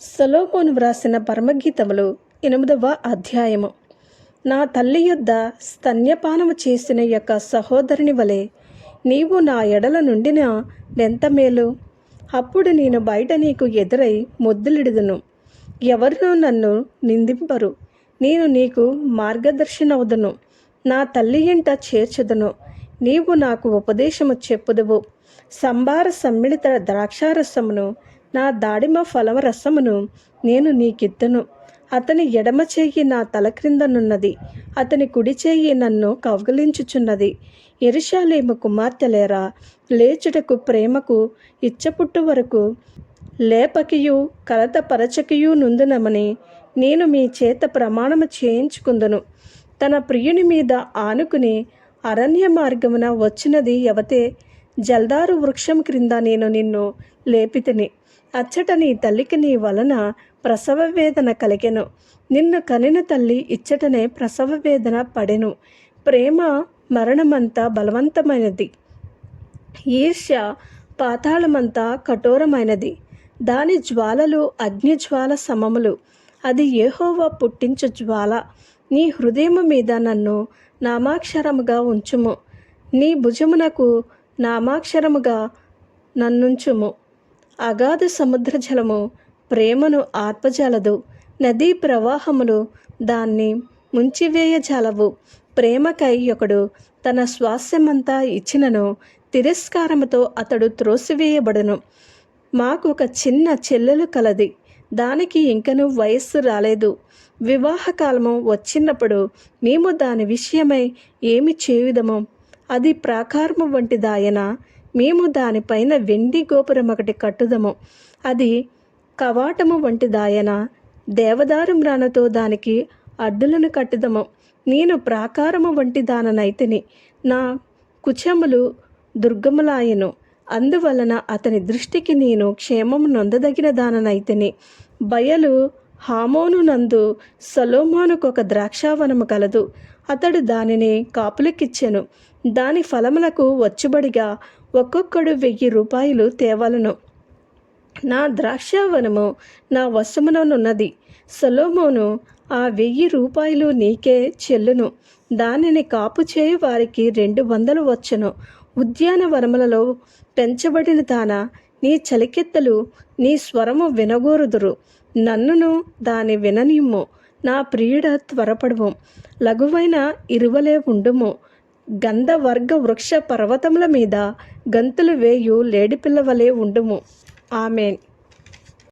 సొలొమోను వ్రాసిన పరమగీతములు ఎనిమిదవ అధ్యాయము. నా తల్లి యొద్ద స్తన్యపానము చేసిన యొక్క సహోదరుని వలె నీవు నా ఎడల నుండిన ఎంత మేలు? అప్పుడు నేను బయట నీకు ఎదురై ముద్దులిడుదును. ఎవరినూ నన్ను నిందింపరు. నేను నీకు మార్గదర్శనవుదును. నా తల్లి ఇంట చేర్చుదును. నీవు నాకు ఉపదేశము చెప్పుదువు. సంబార సమ్మిళిత ద్రాక్షారసమును నా దాడిమ ఫలం రసమును నేను నీకిత్తును అతని ఎడమ చెయ్యి నా తల క్రిందనున్నది అతని కుడి చెయ్యి నన్ను కౌగిలించుచున్నది. ఎరుషాలేము కుమార్తెలేరా లేచుటకు ప్రేమకు ఇచ్చపుట్టు వరకు లేపకియు కలత పరచకియు నుందునమని నేను మీ చేత ప్రమాణము చేయించుకుందును. తన ప్రియుని మీద ఆనుకుని అరణ్య మార్గమున వచ్చినది ఎవతే జల్దారు వృక్షం క్రింద నేను నిన్ను లేపితిని. అచ్చట నీ తల్లికి నీ వలన ప్రసవ వేదన కలిగెను. నిన్ను కనిన తల్లి ఇచ్చటనే ప్రసవ వేదన పడెను. ప్రేమ మరణమంతా బలవంతమైనది. ఈర్ష్య పాతాళమంతా కఠోరమైనది. దాని జ్వాలలు అగ్ని జ్వాల సమములు. అది ఏహోవా పుట్టించు జ్వాల. నీ హృదయము మీద నన్ను నామాక్షరముగా ఉంచుము. నీ భుజమునకు నామాక్షరముగా నన్నుంచుము. అగాధ సముద్ర జలము ప్రేమను ఆర్పజాలదు. నదీ ప్రవాహములు దాన్ని ముంచివేయజాలవు. ప్రేమకై ఒకడు తన స్వాస్యమంతా ఇచ్చినను తిరస్కారముతో అతడు త్రోసివేయబడును. మాకు ఒక చిన్న చెల్లెలు కలది. దానికి ఇంకను వయస్సు రాలేదు. వివాహకాలము వచ్చినప్పుడు మేము దాని విషయమై ఏమి చేయుదము? అది ప్రాకారము వంటిదాయన మేము దానిపైన వెండి గోపురం ఒకటి కట్టుదము. అది కవాటము వంటిదాయన దేవదారు మ్రాణతో దానికి అడ్డులను కట్టుదము. నేను ప్రాకారము వంటి దాననైతిని. నా కుచములు దుర్గములాయను. అందువలన అతని దృష్టికి నేను క్షేమము నొందదగిన దాననైతిని. బయలు హామోను నందు సలోమోనుకు ఒక ద్రాక్షావనము కలదు. అతడు దానిని కాపులకిచ్చెను. దాని ఫలములకు వచ్చుబడిగా ఒక్కొక్కడు వెయ్యి రూపాయలు తేవలను. నా ద్రాక్షావనము నా వశముననున్నది. సొలోమోను ఆ వెయ్యి రూపాయలు నీకే చెల్లును. దానిని కాపు చేయు వారికి రెండు వందలు వచ్చును. ఉద్యానవనములలో పెంచబడిన దాన నీ చలికెత్తలు నీ స్వరము వినగోరుదురు. నన్నును దాని విననిమ్ము నా ప్రియుడ త్వరపడము. లఘువైన ఇరువలే ఉండుము. గంధవర్గ వృక్ష పర్వతముల మీద గంతులు వేయు లేడిపిల్లవలే ఉండుము. ఆమెన్.